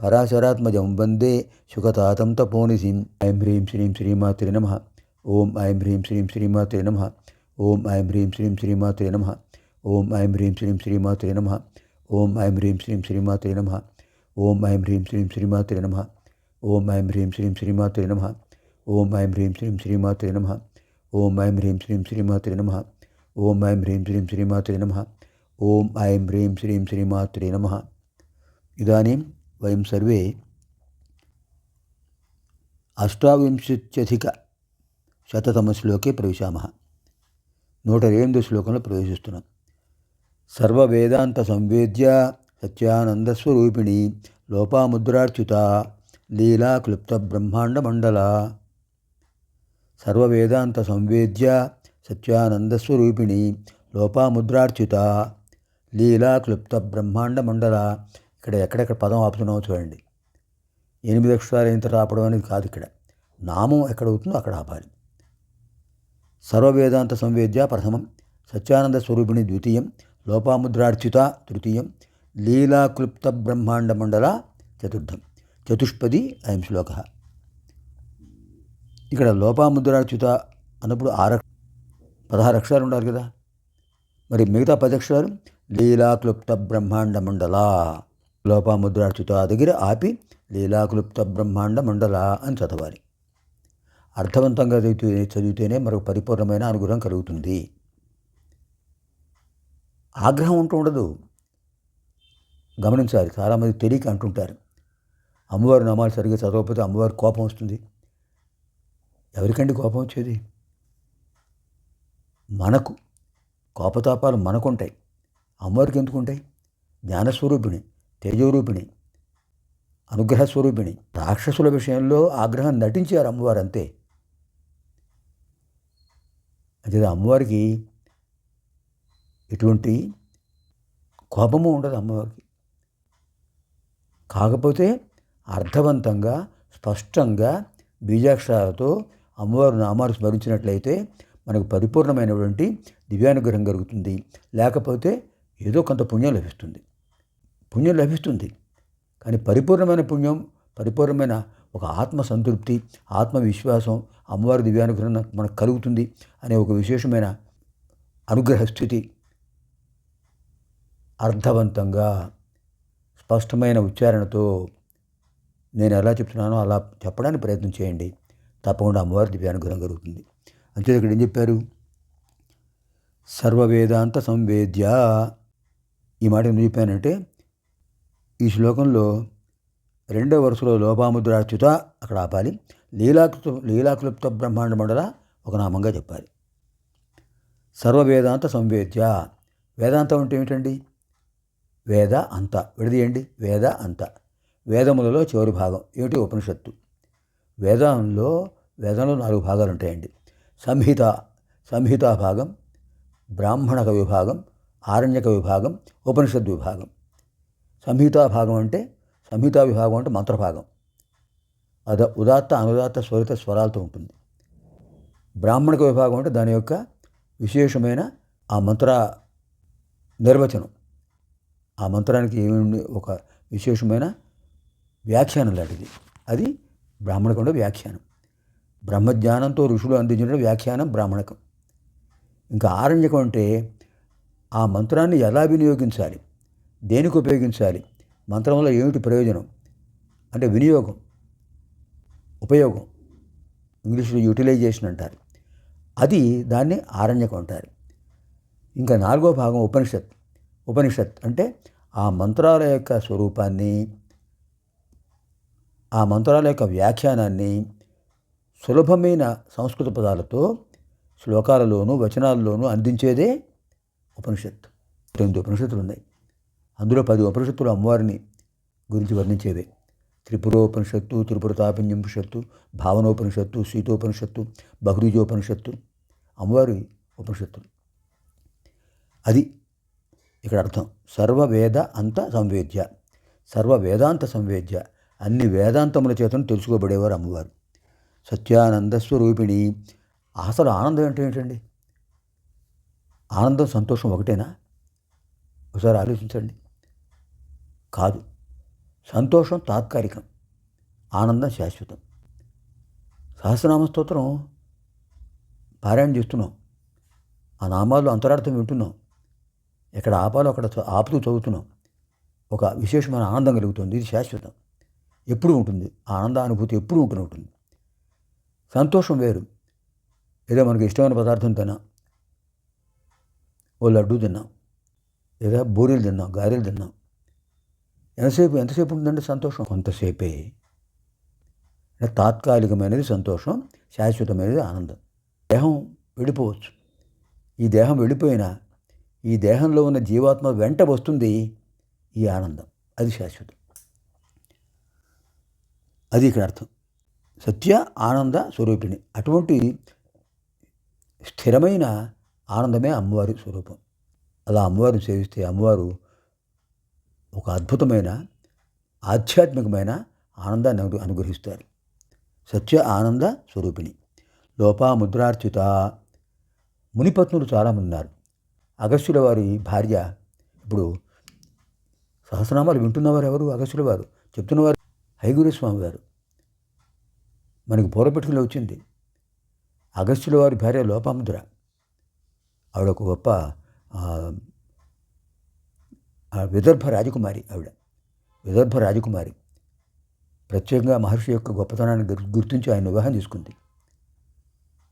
పరాశరాత్మజం వందే శుకతాతం తపోనిధిం ఐం హ్రీం శ్రీం శ్రీమాత్రే నమ ఓం ఐం హ్రీం శ్రీం శ్రీమాత్రే నమ ఓం ఐం హ్రీం శ్రీం శ్రీమాత్రే నమ ఓం ఐం హ్రీం శ్రీం శ్రీమాత్రే నమ ఓం ఐం హ్రీం శ్రీం శ్రీమాత్రే నమ ఓం ఐం హ్రీం శ్రీం శ్రీమాత్రే నమ ఓం ఐం హ్రీం శ్రీం శ్రీమాత్రే నమ ఓం ఐం హ్రీం శ్రీం శ్రీమాత్రే నమ ఓం ఐం హ్రీం శ్రీం శ్రీమాత్రే నమ ఓం ఐం హ్రీం శ్రీం శ్రీమాత్రే నమ ఓం ఐం హ్రీం శ్రీం శ్రీమాత్రే నమ ఇదాनीं వయం సర్వే అష్టావింశత్యధిక శతతమ శ్లోకే ప్రవేశామ నూట ఎనిమిదో శ్లోకంలో ప్రవేశిస్తున్నాం. సర్వవేదాంత సంవేద్య సత్యానందస్వరూపిణి లోపాముద్రార్చిత లీలా క్లుప్త బ్రహ్మాండ మండల సర్వవేదాంత సంవేద్య సత్యానందస్వరూపిణి లోపాముద్రార్చిత లీలా క్లుప్త బ్రహ్మాండ మండల ఇక్కడ ఎక్కడెక్కడ పదం ఆపుతున్నామో చూడండి. ఎనిమిది అక్షరాలు ఎంత ఆపడం అనేది కాదు ఇక్కడ. నామం ఎక్కడ అవుతుందో అక్కడ ఆపాలి. సర్వవేదాంత సంవేద్య ప్రథమం. సత్యానంద స్వరూపిణి ద్వితీయం. లోపాముద్రార్చిత తృతీయం. లీలాక్లుప్త బ్రహ్మాండ మండల చతుర్థం. చతుష్పది అయం శ్లోక. ఇక్కడ లోపాముద్రార్చిత అన్నప్పుడు ఆరు పదహారు అక్షరాలు ఉండాలి కదా. మరి మిగతా పది అక్షరాలు? లీలాక్లుప్త బ్రహ్మాండ మండల. లోపాముద్రార్చిత దగ్గర ఆపి లీలాక్లుప్త బ్రహ్మాండ మండల అని చదవాలి. అర్థవంతంగా చదివితే చదివితేనే మనకు పరిపూర్ణమైన అనుగ్రహం కలుగుతుంది. ఆగ్రహం ఉంటూ ఉండదు. గమనించాలి. చాలామంది తెలియక అంటుంటారు. అమ్మవారి నామాలు సరిగ్గా చదవకపోతే అమ్మవారి కోపం వస్తుంది. ఎవరికండి కోపం వచ్చేది? మనకు. కోపతాపాలు మనకుంటాయి. అమ్మవారికి ఎందుకు ఉంటాయి జ్ఞానస్వరూపిణి. తేజోరూపిణి అనుగ్రహ స్వరూపిణి రాక్షసుల విషయంలో ఆగ్రహం నటించారు అమ్మవారు అంతే అదే అమ్మవారికి ఎటువంటి కోపము ఉండదు అమ్మవారికి. కాకపోతే అర్థవంతంగా స్పష్టంగా బీజాక్షరాలతో అమ్మవారు నామాలు స్మరించినట్లయితే మనకు పరిపూర్ణమైనటువంటి దివ్యానుగ్రహం కలుగుతుంది. లేకపోతే ఏదో కొంత పుణ్యం లభిస్తుంది. పుణ్యం లభిస్తుంది. కానీ పరిపూర్ణమైన పుణ్యం పరిపూర్ణమైన ఒక ఆత్మ సంతృప్తి ఆత్మవిశ్వాసం అమ్మవారి దివ్యానుగ్రహం మనకు కలుగుతుంది అనే ఒక విశేషమైన అనుగ్రహ స్థితి అర్థవంతంగా స్పష్టమైన ఉచ్చారణతో నేను ఎలా చెప్తున్నానో అలా చెప్పడానికి ప్రయత్నం చేయండి. తప్పకుండా అమ్మవారి దివ్యానుగ్రహం కలుగుతుంది. అంతే ఇక్కడ ఏం చెప్పారు? సర్వవేదాంత సంవేద్య. ఈ మాట ఎందుకు చెప్పానంటే ఈ శ్లోకంలో రెండవ వరుసలో లోపాముద్రాచ్యుత అక్కడ ఆపాలి. లీలాకృత లీలాకృప్త బ్రహ్మాండ మండల ఒక నామంగా చెప్పాలి. సర్వవేదాంత సంవేద్య. వేదాంతం అంటే ఏమిటండి? వేద అంత. విడదీయండి. వేద అంత. వేదములలో చివరి భాగం ఏమిటి? ఉపనిషత్తు. వేదంలో వేదంలో నాలుగు భాగాలు ఉంటాయండి. సంహిత సంహితా భాగం బ్రాహ్మణక విభాగం ఆరణ్యక విభాగం ఉపనిషద్ విభాగం. సంహితా భాగం అంటే సంహితా విభాగం అంటే మంత్రభాగం. అద ఉదాత్త అనుదాత్త స్వరిత స్వరాలతో ఉంటుంది. బ్రాహ్మణిక విభాగం అంటే దాని యొక్క విశేషమైన ఆ మంత్ర నిర్వచనం. ఆ మంత్రానికి ఏమి ఒక విశేషమైన వ్యాఖ్యానం లాంటిది. అది బ్రాహ్మణకంలో వ్యాఖ్యానం. బ్రహ్మజ్ఞానంతో ఋషులు అందించిన వ్యాఖ్యానం బ్రాహ్మణకం. ఇంకా ఆరణ్యకం అంటే ఆ మంత్రాన్ని ఎలా వినియోగించాలి? దేనికి ఉపయోగించాలి? మంత్రం వల్ల ఏమిటి ప్రయోజనం? అంటే వినియోగం ఉపయోగం. ఇంగ్లీష్లో యూటిలైజేషన్ అంటారు. అది దాన్ని ఆరణ్యకం అంటారు. ఇంకా నాలుగో భాగం ఉపనిషత్. ఉపనిషత్ అంటే ఆ మంత్రాల యొక్క స్వరూపాన్ని ఆ మంత్రాల యొక్క వ్యాఖ్యానాన్ని సులభమైన సంస్కృత పదాలతో శ్లోకాలలోనూ వచనాల్లోనూ అందించేదే ఉపనిషత్తు తొమ్మిది ఉపనిషత్తులు ఉన్నాయి అందులో పది ఉపనిషత్తులు అమ్మవారిని గురించి వర్ణించేవే త్రిపురోపనిషత్తు త్రిపురతాపిన్యంపనిషత్తు భావనోపనిషత్తు సీతోపనిషత్తు బహురీజోపనిషత్తు అమ్మవారి ఉపనిషత్తులు. అది ఇక్కడ అర్థం. సర్వ వేద అంత సంవేద్య. సర్వ వేదాంత సంవేద్య. అన్ని వేదాంతముల చేతను తెలుసుకోబడేవారు అమ్మవారు. సత్యానంద స్వరూపిణి అసలు ఆనందం అంటే ఏంటండి? ఆనందం సంతోషం ఒకటేనా? ఒకసారి ఆలోచించండి. కాదు. సంతోషం తాత్కాలికం. ఆనందం శాశ్వతం. సహస్రనామ స్తోత్రం పారాయణ చేస్తున్నాం. ఆ నామాల్లో అంతరార్థం వింటున్నాం. ఎక్కడ ఆపాలో అక్కడ ఆపుతూ చదువుతున్నాం. ఒక విశేషమైన ఆనందం కలుగుతుంది. ఇది శాశ్వతం. ఎప్పుడు ఉంటుంది. ఆ ఆనంద అనుభూతి ఎప్పుడు ఉంటూనే ఉంటుంది. సంతోషం వేరు. ఏదో మనకి ఇష్టమైన పదార్థం తిన్నాం. ఓ లడ్డు తిన్నాం. లేదా బూరెలు తిన్నాం. గారెలు తిన్నాం. ఎంతసేపు ఎంతసేపు ఉంటుందండి సంతోషం? కొంతసేపే. అంటే తాత్కాలికమైనది సంతోషం శాశ్వతమైనది ఆనందం. దేహం వెళ్ళిపోవచ్చు. ఈ దేహం వెళ్ళిపోయినా ఈ దేహంలో ఉన్న జీవాత్మ వెంట వస్తుంది ఈ ఆనందం. అది శాశ్వతం. అది ఇక్కడ అర్థం. సత్య ఆనంద స్వరూపిణి. అటువంటి స్థిరమైన ఆనందమే అమ్మవారి స్వరూపం. అలా అమ్మవారిని సేవిస్తే అమ్మవారు ఒక అద్భుతమైన ఆధ్యాత్మికమైన ఆనందాన్ని అను- అనుగ్రహిస్తారు. సత్య ఆనంద స్వరూపిణి. లోపాముద్రార్చిత. మునిపత్నులు చాలామంది ఉన్నారు అగస్త్యుల వారి భార్య ఇప్పుడు సహస్రనామాలు వింటున్నవారు ఎవరు అగస్త్యుల వారు. చెప్తున్నవారు హైగురు స్వామి వారు మనకి పూర్వపెట్టుకులో వచ్చింది. అగస్త్యుల వారి భార్య లోపాముద్ర. ఆవిడ ఒక గొప్ప ఆ, విదర్భ రాజకుమారి ఆవిడ. విదర్భ రాజకుమారి. ప్రత్యేకంగా మహర్షి యొక్క గొప్పతనాన్ని గుర్- గుర్తించి ఆయన వివాహం తీసుకుంది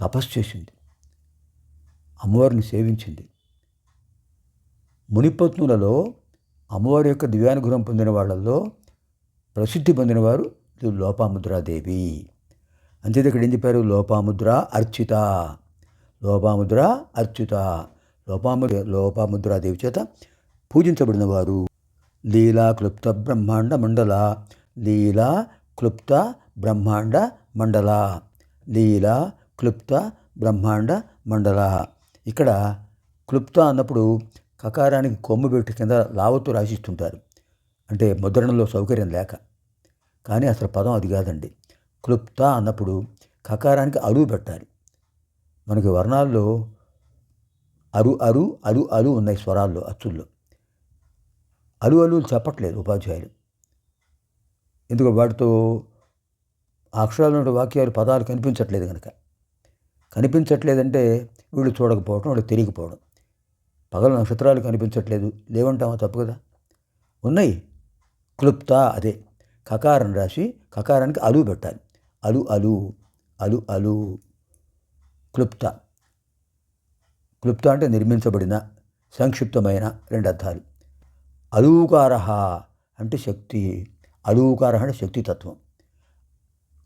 తపస్సు చేసింది. అమ్మవారిని సేవించింది. మునిపత్నులలో అమ్మవారి యొక్క దివ్యానుగ్రహం పొందిన వాళ్ళల్లో ప్రసిద్ధి పొందినవారు ఇది లోపాముద్రాదేవి. అంతేత ఇక్కడ ఏం చెప్పారు? లోపాముద్ర అర్చిత. లోపాముద్ర అర్చిత. లోపాముద్ర లోపాముద్రాదేవి చేత పూజించబడినవారు. లీలా క్లుప్త బ్రహ్మాండ మండల. లీలా క్లుప్త బ్రహ్మాండ మండల. లీలా క్లుప్త బ్రహ్మాండ మండల. ఇక్కడ క్లుప్త అన్నప్పుడు కకారానికి కొమ్ము పెట్టి కింద లావత్తు రాసిస్తుంటారు. అంటే ముద్రణలో సౌకర్యం లేక. కానీ అసలు పదం అది కాదండి. క్లుప్త అన్నప్పుడు కకారానికి అరువు పెట్టాలి. మనకి వర్ణాల్లో అరు అరు అరు అలు ఉన్నాయి స్వరాల్లో అచ్చుల్లో. అలు అలు చెప్పట్లేదు ఉపాధ్యాయులు. ఎందుకు వాటితో అక్షరాలు వాక్యాలు పదాలు కనిపించట్లేదు కనుక కనిపించట్లేదంటే వీళ్ళు చూడకపోవడం వాళ్ళు తెలియకపోవడం. పగల నక్షత్రాలు కనిపించట్లేదు. లేవంటామా తప్పు కదా? ఉన్నాయి. క్లుప్త అదే. కకారం రాసి కకారానికి అలు పెట్టాలి. అలు అలు అలు అలు. క్లుప్త. క్లుప్త అంటే నిర్మించబడిన సంక్షిప్తమైన రెండు అర్థాలు. అలూకార అంటే శక్తి. అలూకార అంటే శక్తితత్వం.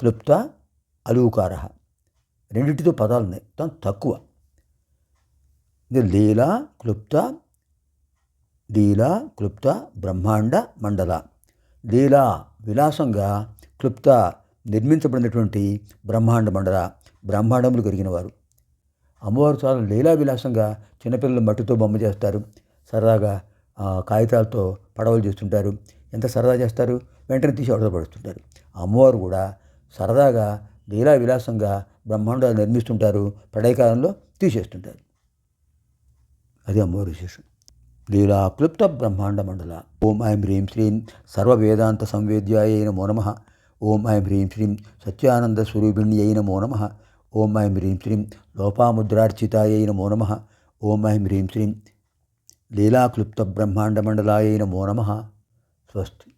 క్లుప్త అలూకార రెండింటితో పదాలు ఉన్నాయి. కానీ తక్కువ. లీల క్లుప్త లీల క్లుప్త బ్రహ్మాండ మండల. లీల విలాసంగా క్లుప్త నిర్మించబడినటువంటి బ్రహ్మాండ మండల బ్రహ్మాండములు కలిగిన వారు అమ్మవారు చాలా లీలా విలాసంగా చిన్నపిల్లలు మట్టితో బొమ్మ చేస్తారు. సరదాగా కాగితాలతో పడవలు చేస్తుంటారు. ఎంత సరదా చేస్తారు? వెంటనే తీసి అవతల పడుతుంటారు అమ్మవారు కూడా సరదాగా లీలా విలాసంగా బ్రహ్మాండాలు నిర్మిస్తుంటారు. ప్రళయకాలంలో తీసేస్తుంటారు. అది అమ్మవారి విశేషం. లీలా క్లుప్త బ్రహ్మాండ మండల. ఓం ఐం హ్రీం శ్రీం సర్వ వేదాంత సంవేద్యాయ నమో నమ. ఓం ఐం హ్రీం శ్రీం సత్యానంద స్వరూపిణ్యై నమో నమ. ఓం ఐం హ్రీం శ్రీం లోపాముద్రార్చితాయ నమో నమ. ఓం ఐం హ్రీం శ్రీం లీలాక్లుప్త బ్రహ్మాండ మండలాయ నమో నమ. స్వస్తి.